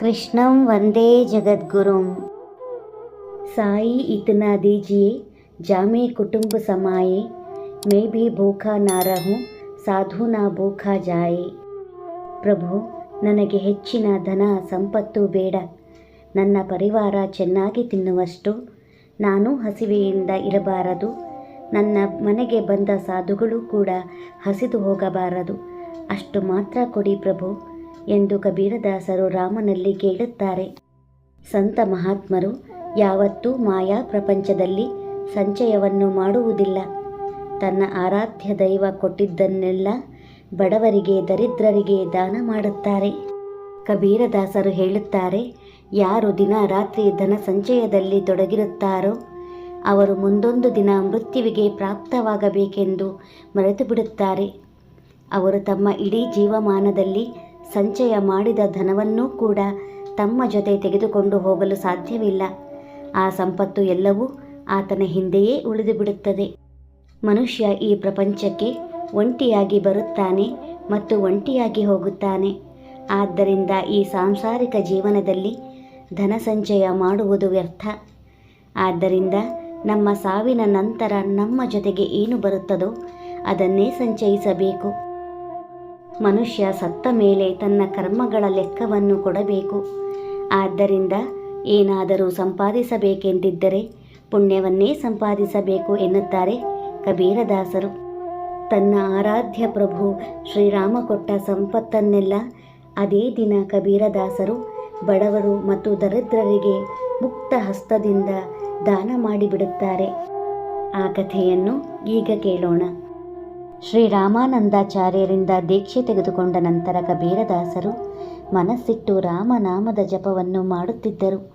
कृष्णं वन्दे जगद्गुरुं साई इतना दीजिए जामे कुटुंब समाए मैं भी भूखा ना रहूं ಸಾಧು ನಾ ಭೂಖಾ ಜಾಯೆ ಪ್ರಭು ನನಗೆ ಹೆಚ್ಚಿನ ಧನ ಸಂಪತ್ತು ಬೇಡ ನನ್ನ ಪರಿವಾರ ಚೆನ್ನಾಗಿ ತಿನ್ನುವಷ್ಟು ನಾನು ಹಸಿವೆಯಿಂದ ಇರಬಾರದು ನನ್ನ ಮನೆಗೆ ಬಂದ ಸಾಧುಗಳು ಕೂಡ ಹಸಿದು ಹೋಗಬಾರದು ಅಷ್ಟು ಮಾತ್ರ ಕೊಡಿ ಪ್ರಭು ಎಂದು ಕಬೀರದಾಸರು ರಾಮನಲ್ಲಿ ಕೇಳುತ್ತಾರೆ. ಸಂತ ಮಹಾತ್ಮರು, ಯಾವತ್ತೂ ಮಾಯಾ ಪ್ರಪಂಚದಲ್ಲಿ ಸಂಚಯವನ್ನು ಮಾಡುವುದಿಲ್ಲ. ತನ್ನ ಆರಾಧ್ಯ ದೈವ ಕೊಟ್ಟಿದ್ದನ್ನೆಲ್ಲ ಬಡವರಿಗೆ, ದರಿದ್ರರಿಗೆ ದಾನ ಮಾಡುತ್ತಾರೆ. ಕಬೀರದಾಸರು ಹೇಳುತ್ತಾರೆ, ಯಾರು ದಿನ ರಾತ್ರಿ ಧನ ಸಂಚಯದಲ್ಲಿ ತೊಡಗಿರುತ್ತಾರೋ, ಅವರು ಮುಂದೊಂದು ದಿನ ಮೃತ್ಯುವಿಗೆ ಪ್ರಾಪ್ತವಾಗಬೇಕೆಂದು ಮರೆತು ಬಿಡುತ್ತಾರೆ ಅವರು ತಮ್ಮ ಇಡೀ ಜೀವಮಾನದಲ್ಲಿ ಸಂಚಯ ಮಾಡಿದ ಧನವನ್ನೂ ಕೂಡ ತಮ್ಮ ಜೊತೆ ತೆಗೆದುಕೊಂಡು ಹೋಗಲು ಸಾಧ್ಯವಿಲ್ಲ. ಆ ಸಂಪತ್ತು ಎಲ್ಲವೂ ಆತನ ಹಿಂದೆಯೇ ಉಳಿದುಬಿಡುತ್ತದೆ ಮನುಷ್ಯ ಈ ಪ್ರಪಂಚಕ್ಕೆ ಒಂಟಿಯಾಗಿ ಬರುತ್ತಾನೆ ಮತ್ತು ಒಂಟಿಯಾಗಿ ಹೋಗುತ್ತಾನೆ. ಆದ್ದರಿಂದ ಈ ಸಾಂಸಾರಿಕ ಜೀವನದಲ್ಲಿ ಧನ ಸಂಚಯ ಮಾಡುವುದು ವ್ಯರ್ಥ. ಆದ್ದರಿಂದ ನಮ್ಮ ಸಾವಿನ ನಂತರ ನಮ್ಮ ಜೊತೆಗೆ ಏನು ಬರುತ್ತದೋ ಅದನ್ನೇ ಸಂಚಯಿಸಬೇಕು. ಮನುಷ್ಯ ಸತ್ತ ಮೇಲೆ ತನ್ನ ಕರ್ಮಗಳ ಲೆಕ್ಕವನ್ನು ಕೊಡಬೇಕು. ಆದ್ದರಿಂದ ಏನಾದರೂ ಸಂಪಾದಿಸಬೇಕೆಂದಿದ್ದರೆ ಪುಣ್ಯವನ್ನೇ ಸಂಪಾದಿಸಬೇಕು ಎನ್ನುತ್ತಾರೆ ಕಬೀರದಾಸರು. ತನ್ನ ಆರಾಧ್ಯ ಪ್ರಭು ಶ್ರೀರಾಮ ಕೊಟ್ಟ ಸಂಪತ್ತನ್ನೆಲ್ಲ ಅದೇ ದಿನ ಕಬೀರದಾಸರು ಬಡವರು ಮತ್ತು ದರಿದ್ರರಿಗೆ ಮುಕ್ತ ಹಸ್ತದಿಂದ ದಾನ ಮಾಡಿಬಿಡುತ್ತಾರೆ. ಆ ಕಥೆಯನ್ನು ಈಗ ಕೇಳೋಣ. ಶ್ರೀರಾಮಾನಂದಾಚಾರ್ಯರಿಂದ ದೀಕ್ಷೆ ತೆಗೆದುಕೊಂಡ ನಂತರ ಕಬೀರದಾಸರು ಮನಸ್ಸಿಟ್ಟು ರಾಮನಾಮದ ಜಪವನ್ನು ಮಾಡುತ್ತಿದ್ದರು.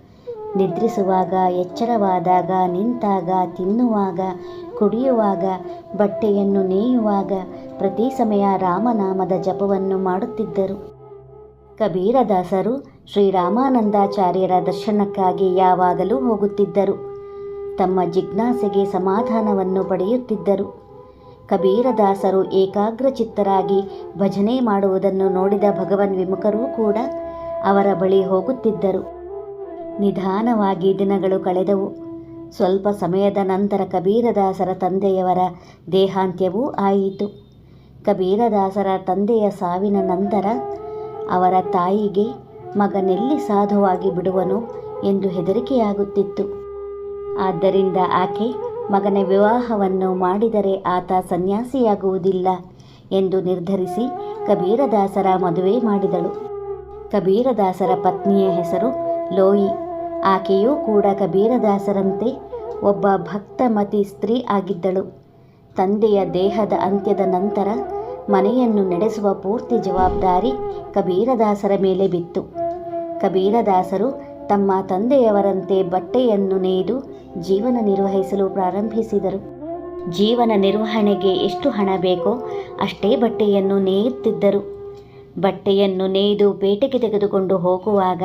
ನಿದ್ರಿಸುವಾಗ, ಎಚ್ಚರವಾದಾಗ, ನಿಂತಾಗ, ತಿನ್ನುವಾಗ, ಕುಡಿಯುವಾಗ, ಬಟ್ಟೆಯನ್ನು ನೇಯುವಾಗ ಪ್ರತಿ ಸಮಯ ರಾಮನಾಮದ ಜಪವನ್ನು ಮಾಡುತ್ತಿದ್ದರು. ಕಬೀರದಾಸರು ಶ್ರೀರಾಮಾನಂದಾಚಾರ್ಯರ ದರ್ಶನಕ್ಕಾಗಿ ಯಾವಾಗಲೂ ಹೋಗುತ್ತಿದ್ದರು. ತಮ್ಮ ಜಿಜ್ಞಾಸೆಗೆ ಸಮಾಧಾನವನ್ನು ಪಡೆಯುತ್ತಿದ್ದರು. ಕಬೀರದಾಸರು ಏಕಾಗ್ರಚಿತ್ತರಾಗಿ ಭಜನೆ ಮಾಡುವುದನ್ನು ನೋಡಿದ ಭಗವನ್ ವಿಮುಖರೂ ಕೂಡ ಅವರ ಬಳಿ ಹೋಗುತ್ತಿದ್ದರು. ನಿಧಾನವಾಗಿ ದಿನಗಳು ಕಳೆದವು. ಸ್ವಲ್ಪ ಸಮಯದ ನಂತರ ಕಬೀರದಾಸರ ತಂದೆಯವರ ದೇಹಾಂತ್ಯವೂ ಆಯಿತು. ಕಬೀರದಾಸರ ತಂದೆಯ ಸಾವಿನ ನಂತರ ಅವರ ತಾಯಿಗೆ ಮಗನೆಲ್ಲಿ ಸಾಧುವಾಗಿ ಬಿಡುವನು ಎಂದು ಹೆದರಿಕೆಯಾಗುತ್ತಿತ್ತು. ಆದ್ದರಿಂದ ಆಕೆ ಮಗನ ವಿವಾಹವನ್ನು ಮಾಡಿದರೆ ಆತ ಸನ್ಯಾಸಿಯಾಗುವುದಿಲ್ಲ ಎಂದು ನಿರ್ಧರಿಸಿ ಕಬೀರದಾಸರ ಮದುವೆ ಮಾಡಿದಳು. ಕಬೀರದಾಸರ ಪತ್ನಿಯ ಹೆಸರು ಲೋಯಿ. ಆಕೆಯೂ ಕೂಡ ಕಬೀರದಾಸರಂತೆ ಒಬ್ಬ ಭಕ್ತಮತಿ ಸ್ತ್ರೀ ಆಗಿದ್ದಳು. ತಂದೆಯ ದೇಹದ ಅಂತ್ಯದ ನಂತರ ಮನೆಯನ್ನು ನಡೆಸುವ ಪೂರ್ತಿ ಜವಾಬ್ದಾರಿ ಕಬೀರದಾಸರ ಮೇಲೆ ಬಿತ್ತು. ಕಬೀರದಾಸರು ತಮ್ಮ ತಂದೆಯವರಂತೆ ಬಟ್ಟೆಯನ್ನು ನೇಯ್ದು ಜೀವನ ನಿರ್ವಹಿಸಲು ಪ್ರಾರಂಭಿಸಿದರು. ಜೀವನ ನಿರ್ವಹಣೆಗೆ ಎಷ್ಟು ಹಣ ಬೇಕೋ ಅಷ್ಟೇ ಬಟ್ಟೆಯನ್ನು ನೇಯುತ್ತಿದ್ದರು. ಬಟ್ಟೆಯನ್ನು ನೇಯ್ದು ಬೇಟೆಗೆ ತೆಗೆದುಕೊಂಡು ಹೋಗುವಾಗ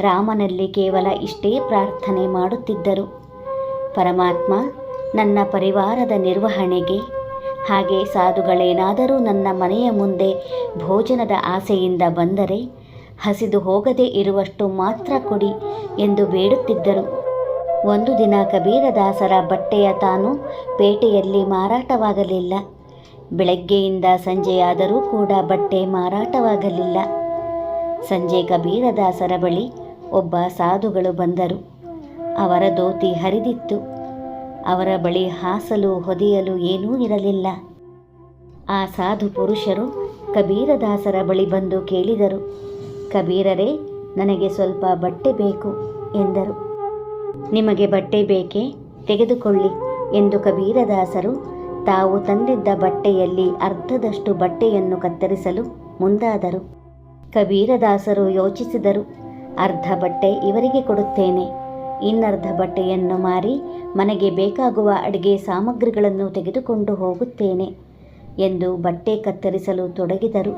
ರಾಮನಲ್ಲಿ ಕೇವಲ ಇಷ್ಟೇ ಪ್ರಾರ್ಥನೆ ಮಾಡುತ್ತಿದ್ದರು. ಪರಮಾತ್ಮ, ನನ್ನ ಪರಿವಾರದ ನಿರ್ವಹಣೆಗೆ, ಹಾಗೆ ಸಾಧುಗಳೇನಾದರೂ ನನ್ನ ಮನೆಯ ಮುಂದೆ ಭೋಜನದ ಆಸೆಯಿಂದ ಬಂದರೆ ಹಸಿದು ಹೋಗದೇ ಇರುವಷ್ಟು ಮಾತ್ರ ಕೊಡಿ ಎಂದು ಬೇಡುತ್ತಿದ್ದರು. ಒಂದು ದಿನ ಕಬೀರದಾಸರ ಬಟ್ಟೆಯ ತಾನು ಪೇಟೆಯಲ್ಲಿ ಮಾರಾಟವಾಗಲಿಲ್ಲ. ಬೆಳಗ್ಗೆಯಿಂದ ಸಂಜೆಯಾದರೂ ಕೂಡ ಬಟ್ಟೆ ಮಾರಾಟವಾಗಲಿಲ್ಲ. ಸಂಜೆ ಕಬೀರದಾಸರ ಬಳಿ ಒಬ್ಬ ಸಾಧುಗಳು ಬಂದರು. ಅವರ ದೋತಿ ಹರಿದಿತ್ತು. ಅವರ ಬಳಿ ಹಾಸಲು ಹೊದೆಯಲು ಏನೂ ಇರಲಿಲ್ಲ. ಆ ಸಾಧು ಪುರುಷರು ಕಬೀರದಾಸರ ಬಳಿ ಬಂದು ಕೇಳಿದರು. ಕಬೀರರೇ, ನನಗೆ ಸ್ವಲ್ಪ ಬಟ್ಟೆ ಬೇಕು ಎಂದರು. ನಿಮಗೆ ಬಟ್ಟೆ ಬೇಕೇ? ತೆಗೆದುಕೊಳ್ಳಿ ಎಂದು ಕಬೀರದಾಸರು ತಾವು ತಂದಿದ್ದ ಬಟ್ಟೆಯಲ್ಲಿ ಅರ್ಧದಷ್ಟು ಬಟ್ಟೆಯನ್ನು ಕತ್ತರಿಸಲು ಮುಂದಾದರು. ಕಬೀರದಾಸರು ಯೋಚಿಸಿದರು, ಅರ್ಧ ಬಟ್ಟೆ ಇವರಿಗೆ ಕೊಡುತ್ತೇನೆ. ಇನ್ನರ್ಧ ಬಟ್ಟೆಯನ್ನು ಮಾರಿ ಮನೆಗೆ ಬೇಕಾಗುವ ಅಡುಗೆ ಸಾಮಗ್ರಿಗಳನ್ನು ತೆಗೆದುಕೊಂಡು ಹೋಗುತ್ತೇನೆ ಎಂದು ಬಟ್ಟೆ ಕತ್ತರಿಸಲು ತೊಡಗಿದರು.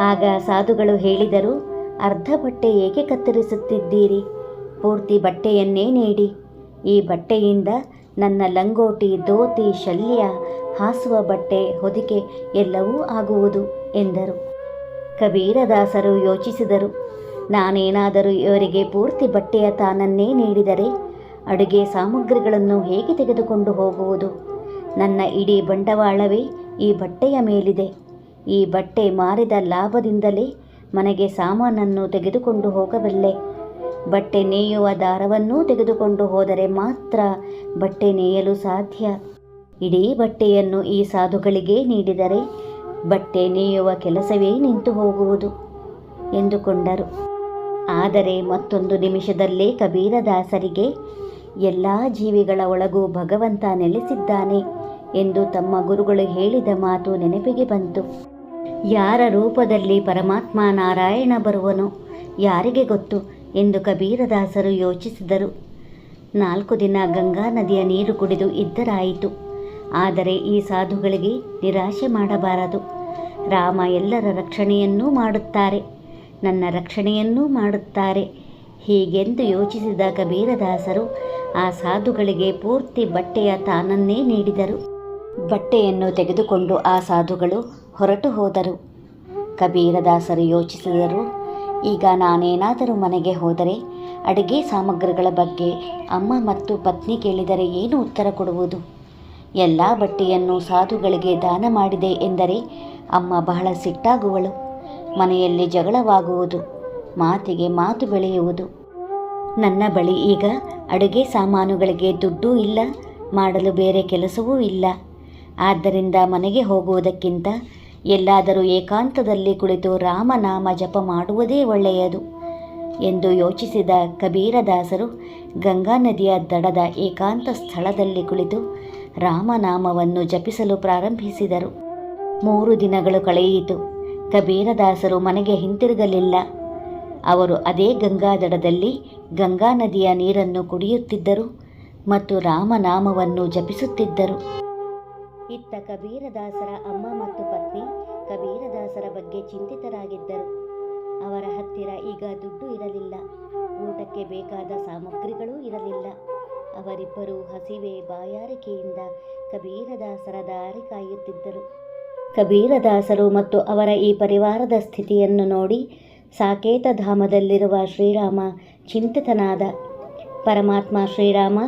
ಆಗ ಸಾಧುಗಳು ಹೇಳಿದರು, ಅರ್ಧ ಬಟ್ಟೆ ಏಕೆ ಕತ್ತರಿಸುತ್ತಿದ್ದೀರಿ? ಪೂರ್ತಿ ಬಟ್ಟೆಯನ್ನೇ ನೀಡಿ. ಈ ಬಟ್ಟೆಯಿಂದ ನನ್ನ ಲಂಗೋಟಿ, ಧೋತಿ, ಶಲ್ಯ, ಹಾಸುವ ಬಟ್ಟೆ, ಹೊದಿಕೆ ಎಲ್ಲವೂ ಆಗುವುದು ಎಂದರು. ಕಬೀರದಾಸರು ಯೋಚಿಸಿದರು. ನಾನೇನಾದರೂ ಇವರಿಗೆ ಪೂರ್ತಿ ಬಟ್ಟೆಯ ತಾನನ್ನೇ ನೀಡಿದರೆ ಅಡುಗೆ ಸಾಮಗ್ರಿಗಳನ್ನು ಹೇಗೆ ತೆಗೆದುಕೊಂಡು ಹೋಗುವುದು? ನನ್ನ ಇಡೀ ಬಂಡವಾಳವೇ ಈ ಬಟ್ಟೆಯ ಮೇಲಿದೆ. ಈ ಬಟ್ಟೆ ಮಾರಿದ ಲಾಭದಿಂದಲೇ ಮನೆಗೆ ಸಾಮಾನನ್ನು ತೆಗೆದುಕೊಂಡು ಹೋಗಬಲ್ಲೆ. ಬಟ್ಟೆ ನೇಯುವ ದಾರವನ್ನೂ ತೆಗೆದುಕೊಂಡು ಹೋದರೆ ಮಾತ್ರ ಬಟ್ಟೆ ನೇಯಲು ಸಾಧ್ಯ. ಇಡೀ ಬಟ್ಟೆಯನ್ನು ಈ ಸಾಧುಗಳಿಗೆ ನೀಡಿದರೆ ಬಟ್ಟೆ ನೇಯುವ ಕೆಲಸವೇ ನಿಂತು ಹೋಗುವುದು ಎಂದುಕೊಂಡರು. ಆದರೆ ಮತ್ತೊಂದು ನಿಮಿಷದಲ್ಲೇ ಕಬೀರದಾಸರಿಗೆ ಎಲ್ಲ ಜೀವಿಗಳ ಒಳಗೂ ಭಗವಂತ ನೆಲೆಸಿದ್ದಾನೆ ಎಂದು ತಮ್ಮ ಗುರುಗಳು ಹೇಳಿದ ಮಾತು ನೆನಪಿಗೆ ಬಂತು. ಯಾರ ರೂಪದಲ್ಲಿ ಪರಮಾತ್ಮ ನಾರಾಯಣ ಬರುವನೋ, ಯಾರಿಗೆ ಗೊತ್ತು? ಎಂದು ಕಬೀರದಾಸರು ಯೋಚಿಸಿದರು. ನಾಲ್ಕು ದಿನ ಗಂಗಾ ನದಿಯ ನೀರು ಕುಡಿದು ಇದ್ದರಾಯಿತು. ಆದರೆ ಈ ಸಾಧುಗಳಿಗೆ ನಿರಾಶೆ ಮಾಡಬಾರದು. ರಾಮ ಎಲ್ಲರ ರಕ್ಷಣೆಯನ್ನೂ ಮಾಡುತ್ತಾರೆ, ನನ್ನ ರಕ್ಷಣೆಯನ್ನೂ ಮಾಡುತ್ತಾರೆ ಹೀಗೆಂದು ಯೋಚಿಸಿದ ಕಬೀರದಾಸರು ಆ ಸಾಧುಗಳಿಗೆ ಪೂರ್ತಿ ಬಟ್ಟೆಯ ತಾನನ್ನೇ ನೀಡಿದರು. ಬಟ್ಟೆಯನ್ನು ತೆಗೆದುಕೊಂಡು ಆ ಸಾಧುಗಳು ಹೊರಟು ಹೋದರು. ಕಬೀರದಾಸರು ಯೋಚಿಸಿದರು ಈಗ ನಾನೇನಾದರೂ ಮನೆಗೆ ಹೋದರೆ ಅಡುಗೆ ಸಾಮಗ್ರಿಗಳ ಬಗ್ಗೆ ಅಮ್ಮ ಮತ್ತು ಪತ್ನಿ ಕೇಳಿದರೆ ಏನು ಉತ್ತರ ಕೊಡುವುದು? ಎಲ್ಲ ಬಟ್ಟೆಯನ್ನು ಸಾಧುಗಳಿಗೆ ದಾನ ಮಾಡಿದೆ ಎಂದರೆ ಅಮ್ಮ ಬಹಳ ಸಿಟ್ಟಾಗುವಳು. ಮನೆಯಲ್ಲಿ ಜಗಳವಾಗುವುದು, ಮಾತಿಗೆ ಮಾತು ಬೆಳೆಯುವುದು. ನನ್ನ ಬಳಿ ಈಗ ಅಡುಗೆ ಸಾಮಾನುಗಳಿಗೆ ದುಡ್ಡೂ ಇಲ್ಲ, ಮಾಡಲು ಬೇರೆ ಕೆಲಸವೂ ಇಲ್ಲ. ಆದ್ದರಿಂದ ಮನೆಗೆ ಹೋಗುವುದಕ್ಕಿಂತ ಎಲ್ಲಾದರೂ ಏಕಾಂತದಲ್ಲಿ ಕುಳಿತು ರಾಮನಾಮ ಜಪ ಮಾಡುವುದೇ ಒಳ್ಳೆಯದು ಎಂದು ಯೋಚಿಸಿದ ಕಬೀರದಾಸರು ಗಂಗಾ ನದಿಯ ದಡದ ಏಕಾಂತ ಸ್ಥಳದಲ್ಲಿ ಕುಳಿತು ರಾಮನಾಮವನ್ನು ಜಪಿಸಲು ಪ್ರಾರಂಭಿಸಿದರು. ಮೂರು ದಿನಗಳು ಕಳೆಯಿತು. ಕಬೀರದಾಸರು ಮನೆಗೆ ಹಿಂತಿರುಗಲಿಲ್ಲ. ಅವರು ಅದೇ ಗಂಗಾ ದಡದಲ್ಲಿ ಗಂಗಾ ನದಿಯ ನೀರನ್ನು ಕುಡಿಯುತ್ತಿದ್ದರು ಮತ್ತು ರಾಮನಾಮವನ್ನು ಜಪಿಸುತ್ತಿದ್ದರು. ಇತ್ತ ಕಬೀರದಾಸರ ಅಮ್ಮ ಮತ್ತು ಪತ್ನಿ ಕಬೀರದಾಸರ ಬಗ್ಗೆ ಚಿಂತಿತರಾಗಿದ್ದರು. ಅವರ ಹತ್ತಿರ ಈಗ ದುಡ್ಡು ಇರಲಿಲ್ಲ. ಊಟಕ್ಕೆ ಬೇಕಾದ ಸಾಮಗ್ರಿಗಳೂ ಇರಲಿಲ್ಲ. ಅವರಿಬ್ಬರು ಹಸಿವೆ ಬಾಯಾರಿಕೆಯಿಂದ ಕಬೀರದಾಸರ ದಾರಿ ಕಾಯುತ್ತಿದ್ದರು. ಕಬೀರದಾಸರು ಮತ್ತು ಅವರ ಈ ಪರಿವಾರದ ಸ್ಥಿತಿಯನ್ನು ನೋಡಿ ಸಾಕೇತಧಾಮದಲ್ಲಿರುವ ಶ್ರೀರಾಮ ಚಿಂತಿತನಾದ. ಪರಮಾತ್ಮ ಶ್ರೀರಾಮ,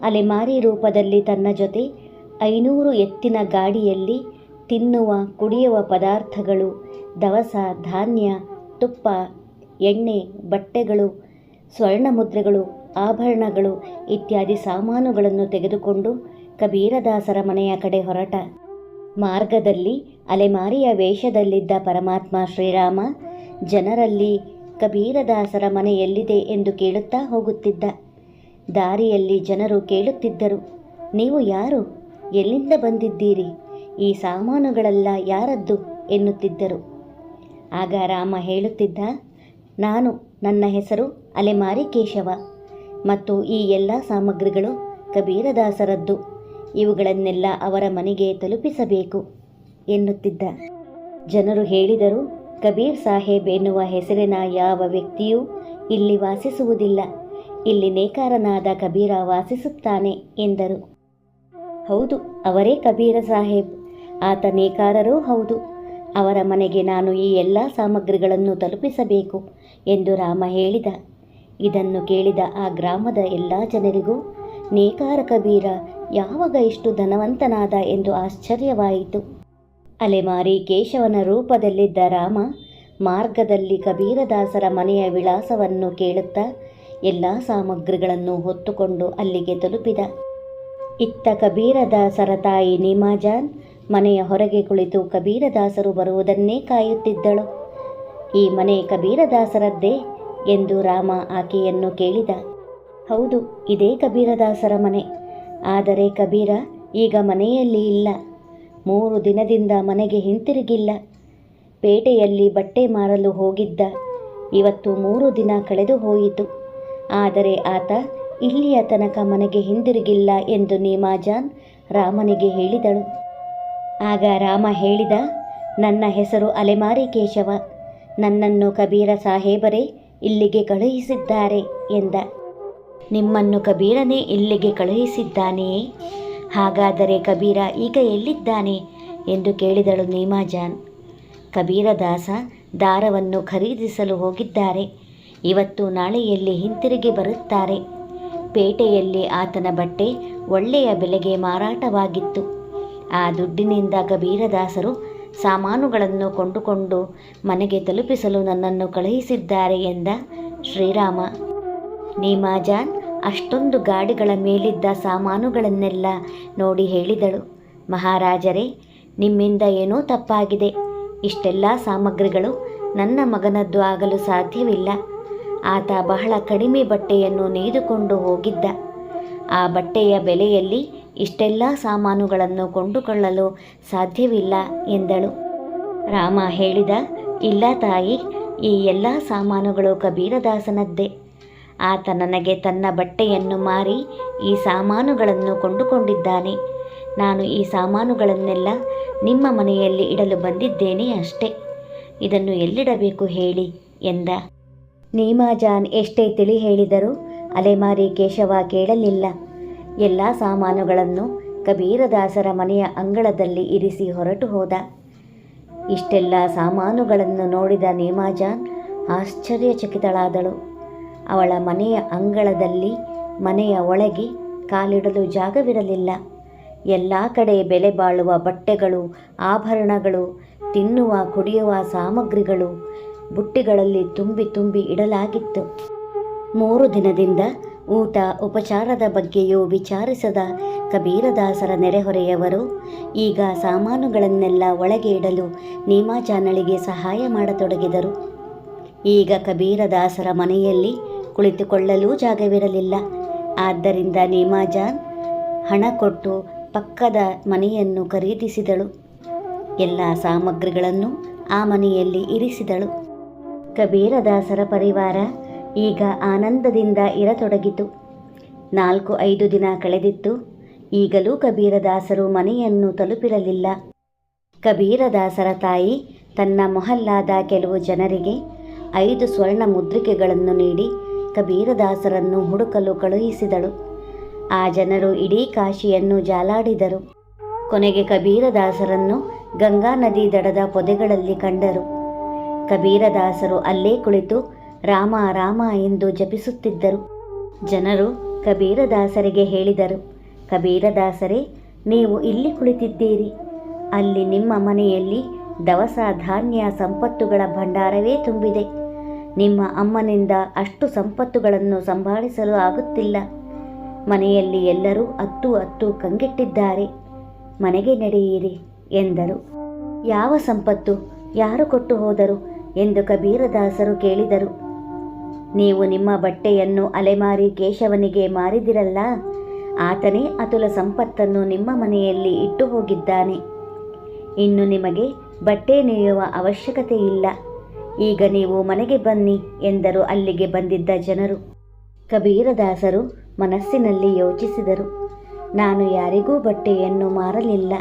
ಅಲೆಮಾರಿ ರೂಪದಲ್ಲಿ ತನ್ನ ಜೊತೆ ಐನೂರು ಎತ್ತಿನ ಗಾಡಿಯಲ್ಲಿ ತಿನ್ನುವ, ಕುಡಿಯುವ ಪದಾರ್ಥಗಳು, ದವಸ, ಧಾನ್ಯ, ತುಪ್ಪ, ಎಣ್ಣೆ, ಬಟ್ಟೆಗಳು ಸ್ವರ್ಣ ಮುದ್ರೆಗಳು ಆಭರಣಗಳು ಇತ್ಯಾದಿ ಸಾಮಾನುಗಳನ್ನು ತೆಗೆದುಕೊಂಡು ಕಬೀರದಾಸರ ಮನೆಯ ಕಡೆ ಹೊರಟ. ಮಾರ್ಗದಲ್ಲಿ ಅಲೆಮಾರಿಯ ವೇಷದಲ್ಲಿದ್ದ ಪರಮಾತ್ಮ ಶ್ರೀರಾಮ ಜನರಲ್ಲಿ ಕಬೀರದಾಸರ ಮನೆ ಎಲ್ಲಿದೆ ಎಂದು ಕೇಳುತ್ತಾ ಹೋಗುತ್ತಿದ್ದ. ದಾರಿಯಲ್ಲಿ ಜನರು ಕೇಳುತ್ತಿದ್ದರು, ನೀವು ಯಾರು? ಎಲ್ಲಿಂದ ಬಂದಿದ್ದೀರಿ? ಈ ಸಾಮಾನುಗಳೆಲ್ಲ ಯಾರದ್ದು? ಎನ್ನುತ್ತಿದ್ದರು. ಆಗ ರಾಮ ಹೇಳುತ್ತಿದ್ದ, ನಾನು ನನ್ನ ಹೆಸರು ಅಲೆಮಾರಿ ಕೇಶವ ಮತ್ತು ಈ ಎಲ್ಲ ಸಾಮಗ್ರಿಗಳು ಕಬೀರದಾಸರದ್ದು. ಇವುಗಳನ್ನೆಲ್ಲ ಅವರ ಮನೆಗೆ ತಲುಪಿಸಬೇಕು ಎನ್ನುತ್ತಿದ್ದ. ಜನರು ಹೇಳಿದರು, ಕಬೀರ್ ಸಾಹೇಬ್ ಎನ್ನುವ ಹೆಸರಿನ ಯಾವ ವ್ಯಕ್ತಿಯೂ ಇಲ್ಲಿ ವಾಸಿಸುವುದಿಲ್ಲ. ಇಲ್ಲಿ ನೇಕಾರನಾದ ಕಬೀರ ವಾಸಿಸುತ್ತಾನೆ ಎಂದರು. ಹೌದು, ಅವರೇ ಕಬೀರ ಸಾಹೇಬ್. ಆತ ನೇಕಾರರೂ ಹೌದು. ಅವರ ಮನೆಗೆ ನಾನು ಈ ಎಲ್ಲ ಸಾಮಗ್ರಿಗಳನ್ನು ತಲುಪಿಸಬೇಕು ಎಂದು ರಾಮ ಹೇಳಿದ. ಇದನ್ನು ಕೇಳಿದ ಆ ಗ್ರಾಮದ ಎಲ್ಲ ಜನರಿಗೂ, ನೇಕಾರ ಕಬೀರ, ಯಾವಾಗ ಇಷ್ಟು ಧನವಂತನಾದ ಎಂದು ಆಶ್ಚರ್ಯವಾಯಿತು. ಅಲೆಮಾರಿ ಕೇಶವನ ರೂಪದಲ್ಲಿದ್ದ ರಾಮ, ಮಾರ್ಗದಲ್ಲಿ ಕಬೀರದಾಸರ ಮನೆಯ ವಿಳಾಸವನ್ನು ಕೇಳುತ್ತಾ ಎಲ್ಲ ಸಾಮಗ್ರಿಗಳನ್ನು ಹೊತ್ತುಕೊಂಡು ಅಲ್ಲಿಗೆ ತಲುಪಿದ. ಇತ್ತ ಕಬೀರದಾಸರ ತಾಯಿ ನಿಮಾಜಾನ್ ಮನೆಯ ಹೊರಗೆ ಕುಳಿತು ಕಬೀರದಾಸರು ಬರುವುದನ್ನೇ ಕಾಯುತ್ತಿದ್ದಳು. ಈ ಮನೆ ಕಬೀರದಾಸರದ್ದೇ ಎಂದು ರಾಮ ಆಕೆಯನ್ನು ಕೇಳಿದ. ಹೌದು, ಇದೇ ಕಬೀರದಾಸರ ಮನೆ. ಆದರೆ ಕಬೀರ ಈಗ ಮನೆಯಲ್ಲಿ ಇಲ್ಲ. ಮೂರು ದಿನದಿಂದ ಮನೆಗೆ ಹಿಂತಿರುಗಿಲ್ಲ. ಪೇಟೆಯಲ್ಲಿ ಬಟ್ಟೆ ಮಾರಲು ಹೋಗಿದ್ದ. ಇವತ್ತು ಮೂರು ದಿನ ಕಳೆದು ಹೋಯಿತು. ಆದರೆ ಆತ ಇಲ್ಲಿಯ ತನಕ ಮನೆಗೆ ಹಿಂದಿರುಗಿಲ್ಲ ಎಂದು ನೀಮಾಜಾನ್ ರಾಮನಿಗೆ ಹೇಳಿದಳು. ಆಗ ರಾಮ ಹೇಳಿದ, ನನ್ನ ಹೆಸರು ಅಲೆಮಾರಿ ಕೇಶವ, ನನ್ನನ್ನು ಕಬೀರ ಸಾಹೇಬರೇ ಇಲ್ಲಿಗೆ ಕಳುಹಿಸಿದ್ದಾರೆ ಎಂದ. ನಿಮ್ಮನ್ನು ಕಬೀರನೇ ಇಲ್ಲಿಗೆ ಕಳುಹಿಸಿದ್ದಾನೆಯೇ? ಹಾಗಾದರೆ ಕಬೀರ ಈಗ ಎಲ್ಲಿದ್ದಾನೆ ಎಂದು ಕೇಳಿದಳು ನೀಮಾಜಾನ್. ಕಬೀರದಾಸ ದಾರವನ್ನು ಖರೀದಿಸಲು ಹೋಗಿದ್ದಾರೆ. ಇವತ್ತು ನಾಳೆಯಲ್ಲಿ ಹಿಂತಿರುಗಿ ಬರುತ್ತಾರೆ. ಪೇಟೆಯಲ್ಲಿ ಆತನ ಬಟ್ಟೆ ಒಳ್ಳೆಯ ಬೆಲೆಗೆ ಮಾರಾಟವಾಗಿತ್ತು. ಆ ದುಡ್ಡಿನಿಂದ ಕಬೀರದಾಸರು ಸಾಮಾನುಗಳನ್ನು ಕೊಂಡುಕೊಂಡು ಮನೆಗೆ ತಲುಪಿಸಲು ನನ್ನನ್ನು ಕಳುಹಿಸಿದ್ದಾರೆ ಎಂದ ಶ್ರೀರಾಮ. ನೀಮಾಜಾನ್ ಅಷ್ಟೊಂದು ಗಾಡಿಗಳ ಮೇಲಿದ್ದ ಸಾಮಾನುಗಳನ್ನೆಲ್ಲ ನೋಡಿ ಹೇಳಿದಳು. ಮಹಾರಾಜರೇ, ನಿಮ್ಮಿಂದ ಏನೋ ತಪ್ಪಾಗಿದೆ. ಇಷ್ಟೆಲ್ಲ ಸಾಮಗ್ರಿಗಳು ನನ್ನ ಮಗನದ್ದು ಆಗಲು ಸಾಧ್ಯವಿಲ್ಲ. ಆತ ಬಹಳ ಕಡಿಮೆ ಬಟ್ಟೆಯನ್ನು ನೇಯ್ದುಕೊಂಡು ಹೋಗಿದ್ದ. ಆ ಬಟ್ಟೆಯ ಬೆಲೆಯಲ್ಲಿ ಇಷ್ಟೆಲ್ಲ ಸಾಮಾನುಗಳನ್ನು ಕೊಂಡುಕೊಳ್ಳಲು ಸಾಧ್ಯವಿಲ್ಲ ಎಂದಳು. ರಾಮ ಹೇಳಿದ, ಇಲ್ಲ ತಾಯಿ, ಈ ಎಲ್ಲ ಸಾಮಾನುಗಳು ಕಬೀರದಾಸನದ್ದೇ. ಆತ ನನಗೆ ತನ್ನ ಬಟ್ಟೆಯನ್ನು ಮಾರಿ ಈ ಸಾಮಾನುಗಳನ್ನು ಕೊಂಡುಕೊಂಡಿದ್ದಾನೆ. ನಾನು ಈ ಸಾಮಾನುಗಳನ್ನೆಲ್ಲ ನಿಮ್ಮ ಮನೆಯಲ್ಲಿ ಇಡಲು ಬಂದಿದ್ದೇನೆ ಅಷ್ಟೇ. ಇದನ್ನು ಎಲ್ಲಿಡಬೇಕು ಹೇಳಿ ಎಂದ. ನೀಮಾಜಾನ್ ಎಷ್ಟೇ ತಿಳಿ ಹೇಳಿದರೂ ಅಲೆಮಾರಿ ಕೇಶವ ಕೇಳಲಿಲ್ಲ. ಎಲ್ಲ ಸಾಮಾನುಗಳನ್ನು ಕಬೀರದಾಸರ ಮನೆಯ ಅಂಗಳದಲ್ಲಿ ಇರಿಸಿ ಹೊರಟು ಹೋದ. ಇಷ್ಟೆಲ್ಲ ಸಾಮಾನುಗಳನ್ನು ನೋಡಿದ ನೇಮಾಜಾನ್ ಆಶ್ಚರ್ಯಚಕಿತಳಾದಳು. ಅವಳ ಮನೆಯ ಅಂಗಳದಲ್ಲಿ ಮನೆಯ ಒಳಗೆ ಕಾಲಿಡಲು ಜಾಗವಿರಲಿಲ್ಲ. ಎಲ್ಲ ಕಡೆ ಬೆಲೆ ಬಾಳುವ ಬಟ್ಟೆಗಳು, ಆಭರಣಗಳು, ತಿನ್ನುವ ಕುಡಿಯುವ ಸಾಮಗ್ರಿಗಳು ಬುಟ್ಟಿಗಳಲ್ಲಿ ತುಂಬಿ ತುಂಬಿ ಇಡಲಾಗಿತ್ತು. ಮೂರು ದಿನದಿಂದ ಊಟ ಉಪಚಾರದ ಬಗ್ಗೆಯೂ ವಿಚಾರಿಸದ ಕಬೀರದಾಸರ ನೆರೆಹೊರೆಯವರು, ಈಗ ಸಾಮಾನುಗಳನ್ನೆಲ್ಲ ಒಳಗೆ ಇಡಲು ನೀಮಾಚಾನಳಿಗೆ ಸಹಾಯ ಮಾಡತೊಡಗಿದರು. ಈಗ ಕಬೀರದಾಸರ ಮನೆಯಲ್ಲಿ ಕುಳಿತುಕೊಳ್ಳಲೂ ಜಾಗವಿರಲಿಲ್ಲ. ಆದ್ದರಿಂದ ನೀಮಾಜಾನ್ ಹಣ ಕೊಟ್ಟು ಪಕ್ಕದ ಮನೆಯನ್ನು ಖರೀದಿಸಿದಳು. ಎಲ್ಲ ಸಾಮಗ್ರಿಗಳನ್ನು ಆ ಮನೆಯಲ್ಲಿ ಇರಿಸಿದಳು. ಕಬೀರದಾಸರ ಪರಿವಾರ ಈಗ ಆನಂದದಿಂದ ಇರತೊಡಗಿತು. ನಾಲ್ಕು ಐದು ದಿನ ಕಳೆದಿತ್ತು. ಈಗಲೂ ಕಬೀರದಾಸರು ಮನೆಯನ್ನು ತಲುಪಿರಲಿಲ್ಲ. ಕಬೀರದಾಸರ ತಾಯಿ ತನ್ನ ಮೊಹಲ್ಲಾದ ಕೆಲವು ಜನರಿಗೆ ಐದು ಸ್ವರ್ಣ ಮುದ್ರಿಕೆಗಳನ್ನು ನೀಡಿ ಕಬೀರದಾಸರನ್ನು ಹುಡುಕಲು ಕಳುಹಿಸಿದಳು. ಆ ಜನರು ಇಡೀ ಕಾಶಿಯನ್ನು ಜಾಲಾಡಿದರು. ಕೊನೆಗೆ ಕಬೀರದಾಸರನ್ನು ಗಂಗಾ ನದಿ ದಡದ ಪೊದೆಗಳಲ್ಲಿ ಕಂಡರು. ಕಬೀರದಾಸರು ಅಲ್ಲೇ ಕುಳಿತು ರಾಮ ರಾಮ ಎಂದು ಜಪಿಸುತ್ತಿದ್ದರು. ಜನರು ಕಬೀರದಾಸರಿಗೆ ಹೇಳಿದರು, ಕಬೀರದಾಸರೇ, ನೀವು ಇಲ್ಲಿ ಕುಳಿತಿದ್ದೀರಿ. ಅಲ್ಲಿ ನಿಮ್ಮ ಮನೆಯಲ್ಲಿ ದವಸ ಧಾನ್ಯ ಸಂಪತ್ತುಗಳ ಭಂಡಾರವೇ ತುಂಬಿದೆ. ನಿಮ್ಮ ಅಮ್ಮನಿಂದ ಅಷ್ಟು ಸಂಪತ್ತುಗಳನ್ನು ಸಂಭಾಳಿಸಲು ಆಗುತ್ತಿಲ್ಲ. ಮನೆಯಲ್ಲಿ ಎಲ್ಲರೂ ಅತ್ತು ಅತ್ತು ಕಂಗೆಟ್ಟಿದ್ದಾರೆ. ಮನೆಗೆ ನಡೆಯಿರಿ ಎಂದರು. ಯಾವ ಸಂಪತ್ತು? ಯಾರು ಕೊಟ್ಟು ಹೋದರು? ಎಂದು ಕಬೀರದಾಸರು ಕೇಳಿದರು. ನೀವು ನಿಮ್ಮ ಬಟ್ಟೆಯನ್ನು ಅಲೆಮಾರಿ ಕೇಶವನಿಗೆ ಮಾರಿದಿರಲ್ಲ? ಆತನೇ ಅತುಲ ಸಂಪತ್ತನ್ನು ನಿಮ್ಮ ಮನೆಯಲ್ಲಿ ಇಟ್ಟು ಹೋಗಿದ್ದಾನೆ. ಇನ್ನು ನಿಮಗೆ ಬಟ್ಟೆ ನೇಯುವ ಅವಶ್ಯಕತೆ ಇಲ್ಲ. ಈಗ ನೀವು ಮನೆಗೆ ಬನ್ನಿ ಎಂದರು ಅಲ್ಲಿಗೆ ಬಂದಿದ್ದ ಜನರು. ಕಬೀರದಾಸರು ಮನಸ್ಸಿನಲ್ಲಿ ಯೋಚಿಸಿದರು. ನಾನು ಯಾರಿಗೂ ಬಟ್ಟೆಯನ್ನು ಮಾರಲಿಲ್ಲ.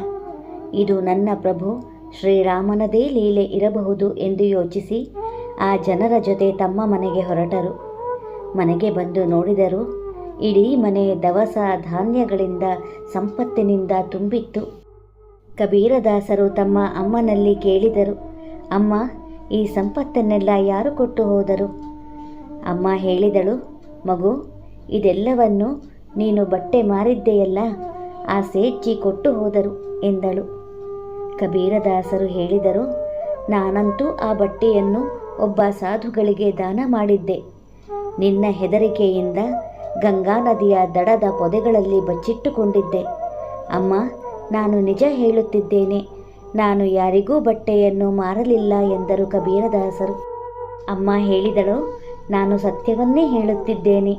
ಇದು ನನ್ನ ಪ್ರಭು ಶ್ರೀರಾಮನದೇ ಲೀಲೆ ಇರಬಹುದು ಎಂದು ಯೋಚಿಸಿ ಆ ಜನರ ಜೊತೆ ತಮ್ಮ ಮನೆಗೆ ಹೊರಟರು. ಮನೆಗೆ ಬಂದು ನೋಡಿದರು, ಇಡೀ ಮನೆ ದವಸ ಧಾನ್ಯಗಳಿಂದ ಸಂಪತ್ತಿನಿಂದ ತುಂಬಿತ್ತು. ಕಬೀರದಾಸರು ತಮ್ಮ ಅಮ್ಮನಲ್ಲಿ ಕೇಳಿದರು, ಅಮ್ಮ, ಈ ಸಂಪತ್ತನ್ನೆಲ್ಲ ಯಾರು ಕೊಟ್ಟು ಹೋದರು? ಅಮ್ಮ ಹೇಳಿದಳು, ಮಗು, ಇದೆಲ್ಲವನ್ನು ನೀನು ಬಟ್ಟೆ ಮಾರಿದ್ದೆಯಲ್ಲ, ಆ ಸೇಜ್ಜಿ ಕೊಟ್ಟು ಹೋದರು, ಎಂದಳು. ಕಬೀರದಾಸರು ಹೇಳಿದರು, ನಾನಂತೂ ಆ ಬಟ್ಟೆಯನ್ನು ಒಬ್ಬ ಸಾಧುಗಳಿಗೆ ದಾನ ಮಾಡಿದ್ದೆ. ನಿನ್ನ ಹೆದರಿಕೆಯಿಂದ ಗಂಗಾ ನದಿಯ ದಡದ ಪೊದೆಗಳಲ್ಲಿ ಬಚ್ಚಿಟ್ಟುಕೊಂಡಿದ್ದೆ. ಅಮ್ಮ, ನಾನು ನಿಜ ಹೇಳುತ್ತಿದ್ದೇನೆ, ನಾನು ಯಾರಿಗೂ ಬಟ್ಟೆಯನ್ನು ಮಾರಲಿಲ್ಲ ಎಂದರು ಕಬೀರದಾಸರು. ಅಮ್ಮ ಹೇಳಿದಳು, ನಾನು ಸತ್ಯವನ್ನೇ ಹೇಳುತ್ತಿದ್ದೇನೆ.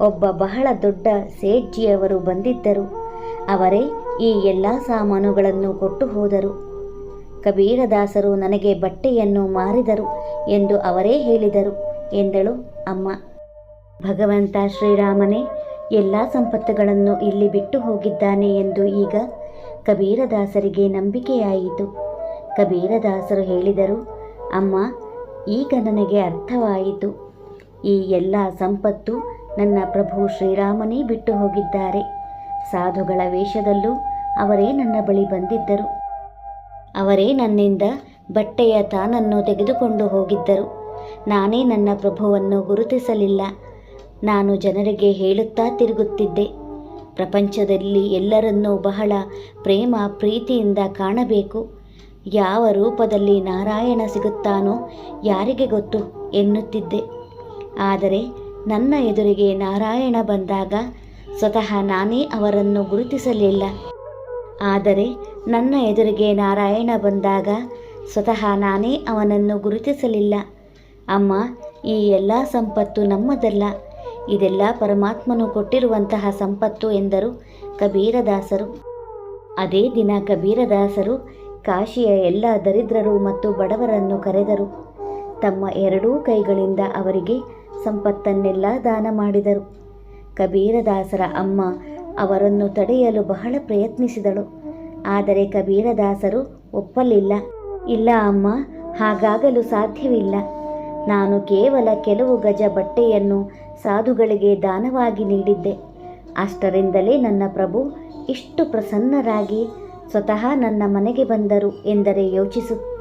ಒಬ್ಬ ಬಹಳ ದೊಡ್ಡ ಸೇಜ್ಜಿಯವರು ಬಂದಿದ್ದರು. ಅವರೇ ಈ ಎಲ್ಲ ಸಾಮಾನುಗಳನ್ನು ಕೊಟ್ಟು ಹೋದರು. ಕಬೀರದಾಸರು ನನಗೆ ಬಟ್ಟೆಯನ್ನು ಮಾರಿದರು ಎಂದು ಅವರೇ ಹೇಳಿದರು ಎಂದಳು ಅಮ್ಮ. ಭಗವಂತ ಶ್ರೀರಾಮನೇ, ಎಲ್ಲ ಸಂಪತ್ತುಗಳನ್ನು ಇಲ್ಲಿ ಬಿಟ್ಟು ಹೋಗಿದ್ದಾನೆ ಎಂದು ಈಗ ಕಬೀರದಾಸರಿಗೆ ನಂಬಿಕೆಯಾಯಿತು. ಕಬೀರದಾಸರು ಹೇಳಿದರು, ಅಮ್ಮ, ಈಗ ನನಗೆ ಅರ್ಥವಾಯಿತು. ಈ ಎಲ್ಲ ಸಂಪತ್ತು ನನ್ನ ಪ್ರಭು ಶ್ರೀರಾಮನೇ ಬಿಟ್ಟು ಹೋಗಿದ್ದಾರೆ. ಸಾಧುಗಳ ವೇಷದಲ್ಲೂ ಅವರೇ ನನ್ನ ಬಳಿ ಬಂದಿದ್ದರು. ಅವರೇ ನನ್ನಿಂದ ಬಟ್ಟೆಯ ತಾನನ್ನು ತೆಗೆದುಕೊಂಡು ಹೋಗಿದ್ದರು. ನಾನೇ ನನ್ನ ಪ್ರಭುವನ್ನು ಗುರುತಿಸಲಿಲ್ಲ. ನಾನು ಜನರಿಗೆ ಹೇಳುತ್ತಾ ತಿರುಗುತ್ತಿದ್ದೆ. ಪ್ರಪಂಚದಲ್ಲಿ ಎಲ್ಲರನ್ನೂ ಬಹಳ ಪ್ರೇಮ, ಪ್ರೀತಿಯಿಂದ ಕಾಣಬೇಕು. ಯಾವ ರೂಪದಲ್ಲಿ ನಾರಾಯಣ ಸಿಗುತ್ತಾನೋ ಯಾರಿಗೆ ಗೊತ್ತು ಎನ್ನುತ್ತಿದ್ದೆ. ಆದರೆ ನನ್ನ ಎದುರಿಗೆ ನಾರಾಯಣ ಬಂದಾಗ ಸ್ವತಃ ನಾನೇ ಅವರನ್ನು ಗುರುತಿಸಲಿಲ್ಲ. ಆದರೆ ನನ್ನ ಎದುರಿಗೆ ನಾರಾಯಣ ಬಂದಾಗ ಸ್ವತಃ ನಾನೇ ಅವನನ್ನು ಗುರುತಿಸಲಿಲ್ಲ. ಅಮ್ಮ, ಈ ಎಲ್ಲ ಸಂಪತ್ತು ನಮ್ಮದಲ್ಲ. ಇದೆಲ್ಲ ಪರಮಾತ್ಮನು ಕೊಟ್ಟಿರುವಂತಹ ಸಂಪತ್ತು ಎಂದರು ಕಬೀರದಾಸರು. ಅದೇ ದಿನ ಕಬೀರದಾಸರು ಕಾಶಿಯ ಎಲ್ಲ ದರಿದ್ರರು ಮತ್ತು ಬಡವರನ್ನು ಕರೆದರು. ತಮ್ಮ ಎರಡೂ ಕೈಗಳಿಂದ ಅವರಿಗೆ ಸಂಪತ್ತನ್ನೆಲ್ಲ ದಾನ ಮಾಡಿದರು. ಕಬೀರದಾಸರ ಅಮ್ಮ ಅವರನ್ನು ತಡೆಯಲು ಬಹಳ ಪ್ರಯತ್ನಿಸಿದಳು. ಆದರೆ ಕಬೀರದಾಸರು ಒಪ್ಪಲಿಲ್ಲ. ಇಲ್ಲ ಅಮ್ಮ, ಹಾಗಾಗಲು ಸಾಧ್ಯವಿಲ್ಲ. ನಾನು ಕೇವಲ ಕೆಲವು ಗಜ ಬಟ್ಟೆಯನ್ನು ಸಾಧುಗಳಿಗೆ ದಾನವಾಗಿ ನೀಡಿದ್ದೆ. ಅಷ್ಟರಿಂದಲೇ ನನ್ನ ಪ್ರಭು ಇಷ್ಟು ಪ್ರಸನ್ನರಾಗಿ ಸ್ವತಃ ನನ್ನ ಮನೆಗೆ ಬಂದರು ಎಂದರೆ ಯೋಚಿಸು.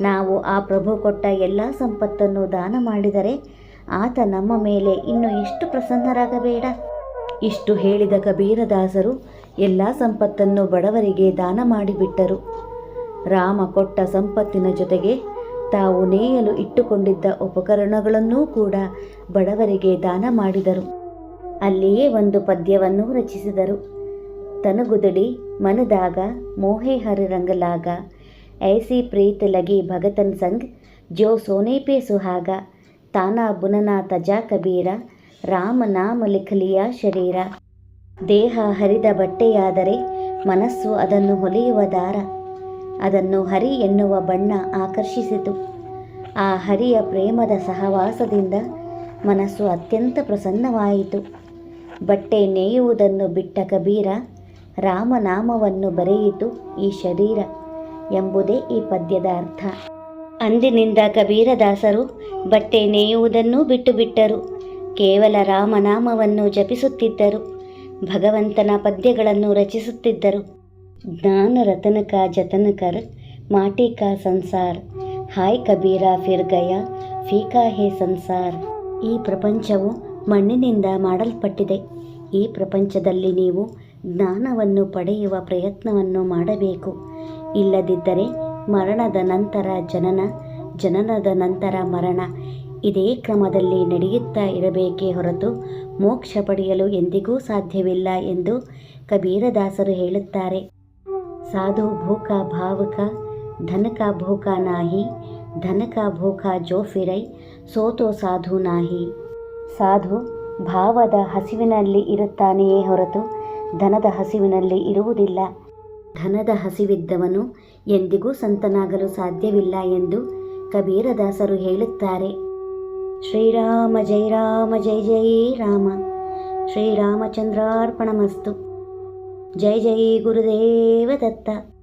ನಾವು ಆ ಪ್ರಭು ಕೊಟ್ಟ ಎಲ್ಲ ಸಂಪತ್ತನ್ನು ದಾನ ಮಾಡಿದರೆ ಆತ ನಮ್ಮ ಮೇಲೆ ಇನ್ನು ಎಷ್ಟು ಪ್ರಸನ್ನರಾಗಬೇಡ? ಇಷ್ಟು ಹೇಳಿದ ಕಬೀರದಾಸರು ಎಲ್ಲ ಸಂಪತ್ತನ್ನು ಬಡವರಿಗೆ ದಾನ ಮಾಡಿಬಿಟ್ಟರು. ರಾಮ ಕೊಟ್ಟ ಸಂಪತ್ತಿನ ಜೊತೆಗೆ ತಾವು ನೇಯಲು ಇಟ್ಟುಕೊಂಡಿದ್ದ ಉಪಕರಣಗಳನ್ನೂ ಕೂಡ ಬಡವರಿಗೆ ದಾನ ಮಾಡಿದರು. ಅಲ್ಲಿಯೇ ಒಂದು ಪದ್ಯವನ್ನು ರಚಿಸಿದರು. ತನುಗುದಡಿ, ಮನದಾಗ ಮೋಹೆ ಹರಿರಂಗಲಾಗ ಐಸಿ ಪ್ರೀತ್ ಲಗಿ ಭಗತನ್ ಸಂಗ್, ಜೋ ಸೋನೆ ಪೇ ಸುಹಾಗ, ತಾನಾ ಬುನನಾ ತಜಾ ಕಬೀರ ರಾಮ ನಾಮ ಲಿಖಲಿಯ ಶರೀರ. ದೇಹ ಹರಿದ ಬಟ್ಟೆಯಾದರೆ ಮನಸ್ಸು ಅದನ್ನು ಹೊಲಿಯುವ ದಾರ. ಅದನ್ನು ಹರಿ ಎನ್ನುವ ಬಣ್ಣ ಆಕರ್ಷಿಸಿತು. ಆ ಹರಿಯ ಪ್ರೇಮದ ಸಹವಾಸದಿಂದ ಮನಸ್ಸು ಅತ್ಯಂತ ಪ್ರಸನ್ನವಾಯಿತು. ಬಟ್ಟೆ ನೇಯುವುದನ್ನು ಬಿಟ್ಟ ಕಬೀರ ರಾಮನಾಮವನ್ನು ಬರೆಯಿತು ಈ ಶರೀರ ಎಂಬುದೇ ಈ ಪದ್ಯದ ಅರ್ಥ. ಅಂದಿನಿಂದ ಕಬೀರದಾಸರು ಬಟ್ಟೆ ನೇಯುವುದನ್ನೂ ಬಿಟ್ಟು ಬಿಟ್ಟರು. ಕೇವಲ ರಾಮನಾಮವನ್ನು ಜಪಿಸುತ್ತಿದ್ದರು. ಭಗವಂತನ ಪದ್ಯಗಳನ್ನು ರಚಿಸುತ್ತಿದ್ದರು. ಜ್ಞಾನ ರತನಕ ಜತನಕರ್, ಮಾಟಿಕಾ ಸಂಸಾರ್, ಹಾಯ್ ಕಬೀರ ಫಿರ್ ಗಯ, ಫೀಕಾ ಹೇ ಸಂಸಾರ್. ಈ ಪ್ರಪಂಚವು ಮಣ್ಣಿನಿಂದ ಮಾಡಲ್ಪಟ್ಟಿದೆ. ಈ ಪ್ರಪಂಚದಲ್ಲಿ ನೀವು ಜ್ಞಾನವನ್ನು ಪಡೆಯುವ ಪ್ರಯತ್ನವನ್ನು ಮಾಡಬೇಕು. ಇಲ್ಲದಿದ್ದರೆ ಮರಣದ ನಂತರ ಜನನ, ಜನನದ ನಂತರ ಮರಣ. ಇದೇ ಕ್ರಮದಲ್ಲಿ ನಡೆಯುತ್ತಾ ಇರಬೇಕೇ ಹೊರತು ಮೋಕ್ಷ ಪಡೆಯಲು ಎಂದಿಗೂ ಸಾಧ್ಯವಿಲ್ಲ ಎಂದು ಕಬೀರದಾಸರು ಹೇಳುತ್ತಾರೆ. ಸಾಧು ಭೂಕ ಭಾವುಕ, ಧನಕ ಭೂಕ ನಾಹಿ, ಧನಕ ಭೂಕ ಜೋಫಿರೈ, ಸೋತೋ ಸಾಧು ನಾಹಿ. ಸಾಧು ಭಾವದ ಹಸಿವಿನಲ್ಲಿ ಇರುತ್ತಾನೆಯೇ ಹೊರತು ಧನದ ಹಸಿವಿನಲ್ಲಿ ಇರುವುದಿಲ್ಲ. ಧನದ ಹಸಿವಿದ್ದವನು ಎಂದಿಗೂ ಸಂತನಾಗಲು ಸಾಧ್ಯವಿಲ್ಲ ಎಂದು ಕಬೀರದಾಸರು ಹೇಳುತ್ತಾರೆ. श्रीराम जय राम जय जय राम। श्रीरामचन्द्रार्पणमस्तु। जय जय गुरुदेव गुरुदेवदत्त